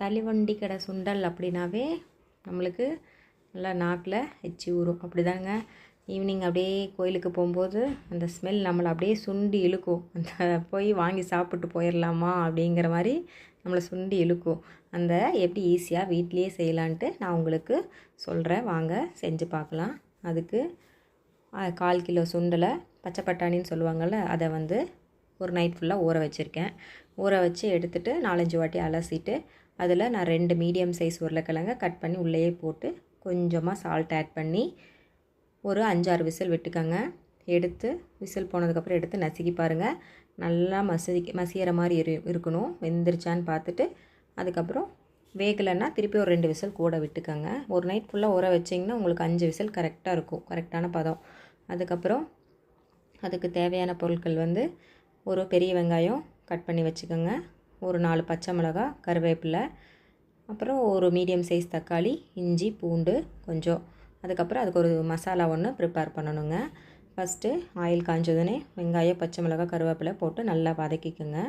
தள்ளிவண்டி கடை சுண்டல் அப்படின்னாவே நம்மளுக்கு நல்லா நாக்கில் எச்சி ஊறும். அப்படிதாங்க. ஈவினிங் அப்படியே கோயிலுக்கு போகும்போது அந்த ஸ்மெல் நம்மளை அப்படியே சுண்டி இழுக்கும். அந்த போய் வாங்கி சாப்பிட்டு போயிடலாமா அப்படிங்கிற மாதிரி நம்மளை சுண்டி இழுக்கும். அந்த எப்படி ஈஸியாக வீட்லேயே செய்யலான்ட்டு நான் உங்களுக்கு சொல்கிறேன் வாங்க செஞ்சு பார்க்கலாம். அதுக்கு கால் கிலோ சுண்டலை பச்சை பட்டாணின்னு சொல்லுவாங்கள்ல அதை வந்து ஒரு நைட் ஃபுல்லாக ஊற வச்சுருக்கேன். ஊற வச்சு எடுத்துகிட்டு நாலஞ்சு வாட்டி அலசிட்டு அதில் நான் ரெண்டு மீடியம் சைஸ் உருளைக்கிழங்க கட் பண்ணி உள்ளேயே போட்டு கொஞ்சமாக சால்ட் ஆட் பண்ணி ஒரு அஞ்சாறு விசில் விட்டுக்கோங்க. எடுத்து விசில் போனதுக்கப்புறம் எடுத்து நசுக்கி பாருங்கள் நல்லா மசி மசிகிற மாதிரி இரு இருக்கணும். வெந்துருச்சான்னு பார்த்துட்டு அதுக்கப்புறம் வேகலைன்னா திருப்பி ஒரு ரெண்டு விசில் கூட விட்டுக்கோங்க. ஒரு நைட் ஃபுல்லாக ஊற வச்சிங்கன்னா உங்களுக்கு அஞ்சு விசில் கரெக்டாக இருக்கும். கரெக்டான பதம். அதுக்கப்புறம் அதுக்கு தேவையான பொருட்கள் வந்து ஒரு பெரிய வெங்காயம் கட் பண்ணி வச்சுக்கோங்க. ஒரு நாலு பச்சை மிளகாய் கருவேப்பிலை அப்புறம் ஒரு மீடியம் சைஸ் தக்காளி இஞ்சி பூண்டு கொஞ்சம். அதுக்கப்புறம் அதுக்கு ஒரு மசாலா ஒன்று ப்ரிப்பேர் பண்ணணுங்க. ஃபஸ்ட்டு ஆயில் காஞ்சதுனே வெங்காயம் பச்சை மிளகாய் கருவேப்பிலை போட்டு நல்லா வதக்கிக்கோங்க.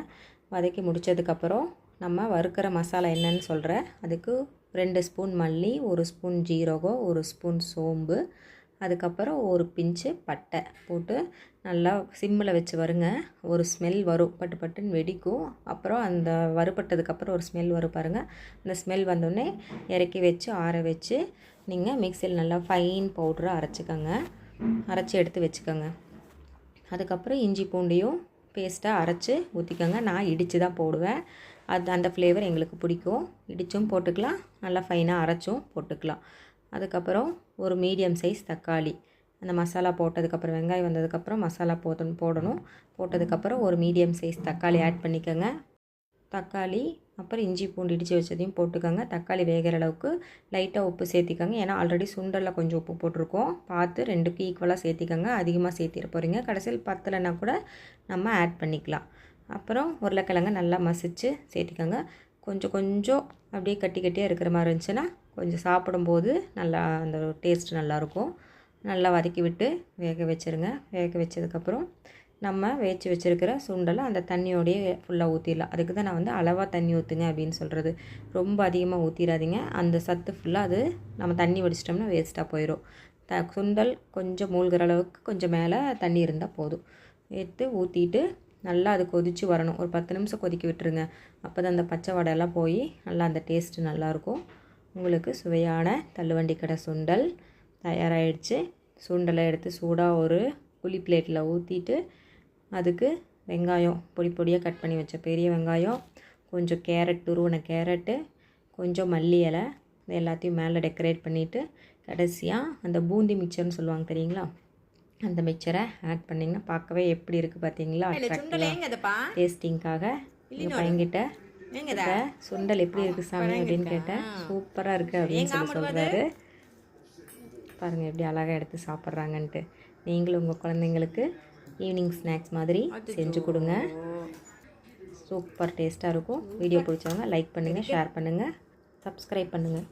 வதக்கி முடித்ததுக்கப்புறம் நம்ம வறுக்கிற மசாலா என்னன்னு சொல்கிறேன் அதுக்கு ரெண்டு ஸ்பூன் மல்லி ஒரு ஸ்பூன் ஜீரகம் ஒரு ஸ்பூன் சோம்பு அதுக்கப்புறம் ஒரு பிஞ்சு பட்டை போட்டு நல்லா சிம்மில் வச்சு வருங்க. ஒரு ஸ்மெல் வரும். பட்டு பட்டுன்னு வெடிக்கும். அப்புறம் அந்த வறுபட்டதுக்கப்புறம் ஒரு ஸ்மெல் வரும் பாருங்கள் அந்த ஸ்மெல் வந்தோடனே இறக்கி வச்சு ஆற வச்சு நீங்கள் மிக்சியில் நல்லா ஃபைன் பவுடராக அரைச்சிக்கோங்க. அரைச்சி எடுத்து வச்சுக்கோங்க. அதுக்கப்புறம் இஞ்சி பூண்டையும் பேஸ்ட்டாக அரைச்சி ஊற்றிக்கோங்க நான் இடித்து தான் போடுவேன். அது அந்த ஃப்ளேவர் எங்களுக்கு பிடிக்கும். இடித்தும் போட்டுக்கலாம். நல்லா ஃபைனாக அரைச்சும் போட்டுக்கலாம். அதுக்கப்புறம் ஒரு மீடியம் சைஸ் தக்காளி. அந்த மசாலா போட்டதுக்கப்புறம் வெங்காயம் வந்ததுக்கப்புறம் மசாலா போட்டு போடணும். போட்டதுக்கப்புறம் ஒரு மீடியம் சைஸ் தக்காளி ஆட் பண்ணிக்கோங்க. தக்காளி அப்புறம் இஞ்சி பூண்டு இடித்து வச்சதையும் போட்டுக்கோங்க. தக்காளி வேகிற அளவுக்கு லைட்டாக உப்பு சேர்த்திக்கோங்க. ஏன்னா ஆல்ரெடி சுண்டலில் கொஞ்சம் உப்பு போட்டிருக்கோம். பார்த்து ரெண்டுக்கும் ஈக்குவலாக சேர்த்திக்கோங்க. அதிகமாக சேர்த்திட போகிறீங்க கடைசியில் பத்தலைன்னா கூட நம்ம ஆட் பண்ணிக்கலாம். அப்புறம் உருளைக்கிழங்க நல்லா மசிச்சு சேர்த்திக்கோங்க. கொஞ்சம் கொஞ்சம் அப்படியே கட்டி கட்டியாக இருக்கிற மாதிரி இருந்துச்சுன்னா கொஞ்சம் சாப்பிடும்போது நல்லா அந்த டேஸ்ட் நல்லாயிருக்கும். நல்லா வதக்கி விட்டு வேக வச்சுருங்க. வேக வச்சதுக்கப்புறம் நம்ம வேச்சு வச்சுருக்கிற சுண்டலை அந்த தண்ணியோடையே ஃபுல்லாக ஊற்றிடலாம் அதுக்கு தான் நான் வந்து அளவாக தண்ணி ஊற்றுங்க அப்படின்னு சொல்கிறது ரொம்ப அதிகமாக ஊற்றிடாதீங்க அந்த சத்து ஃபுல்லாக அது நம்ம தண்ணி வடிச்சிட்டோம்னா வேஸ்ட்டாக போயிடும் த சுண்டல் கொஞ்சம் மூழ்கிற அளவுக்கு கொஞ்சம் மேலே தண்ணி இருந்தால் போதும். எடுத்து ஊற்றிட்டு நல்லா அது கொதித்து வரணும். ஒரு பத்து நிமிஷம் கொதிக்க விட்டுருங்க. அப்போ தான் அந்த பச்சை வடையெல்லாம் போய் நல்லா அந்த டேஸ்ட்டு நல்லாயிருக்கும். உங்களுக்கு சுவையான தள்ளுவண்டி கடை சுண்டல் தயாராகிடுச்சு சுண்டலை எடுத்து சூடாக ஒரு குழி பிளேட்டில் ஊற்றிட்டு அதுக்கு வெங்காயம் பொடி பொடியாக கட் பண்ணி வச்ச பெரிய வெங்காயம் கொஞ்சம் கேரட் துருவின கேரட்டு கொஞ்சம் மல்லி இலை இது எல்லாத்தையும் மேலே டெக்கரேட் பண்ணிவிட்டு கடைசியாக அந்த பூந்தி மிக்சர்னு சொல்லுவாங்க தெரியுங்களா? அந்த மிக்சரை ஆட் பண்ணிங்கன்னா பார்க்கவே எப்படி இருக்குது பார்த்தீங்களா டேஸ்டிங்காக எங்கள் பையன்கிட்ட சுண்டல் எப்படி இருக்குது சாமி அப்படின்னு கேட்டேன். சூப்பராக இருக்குது அப்படின்னு சொல்லி சொல்கிறாரு பாருங்கள் எப்படி அழகாக எடுத்து சாப்பிட்றாங்கன்ட்டு. நீங்களும் உங்கள் குழந்தைங்களுக்கு ஈவினிங் ஸ்நாக்ஸ் மாதிரி செஞ்சு கொடுங்க. சூப்பர் டேஸ்ட்டாக இருக்கும். வீடியோ பிடிச்சவங்க லைக் பண்ணுங்கள் ஷேர் பண்ணுங்கள் சப்ஸ்கிரைப் பண்ணுங்கள்